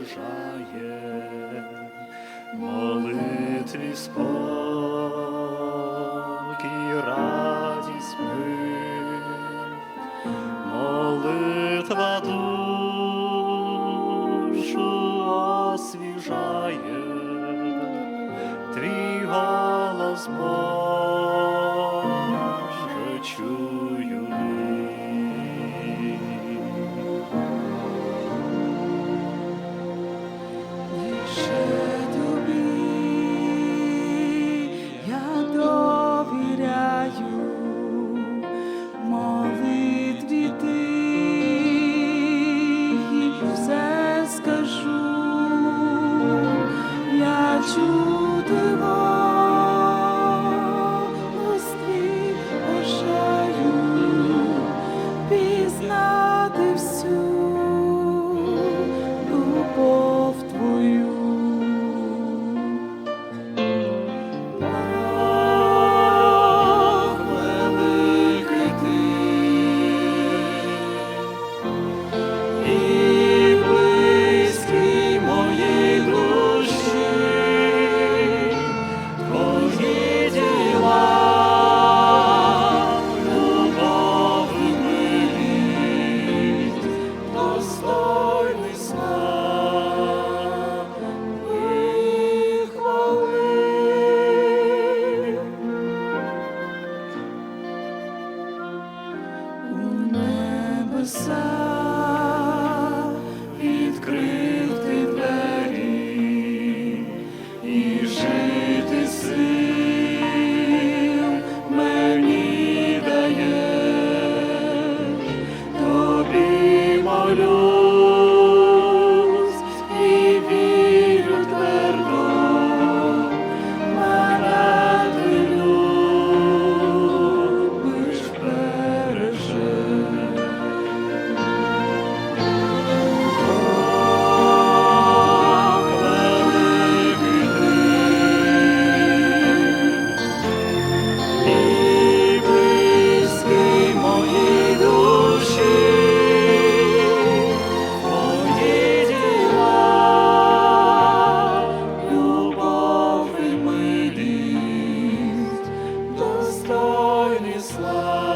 бажає молитві спокій, радість мир, молитва душу освіжає, твій голос Бог. side. Christ's love.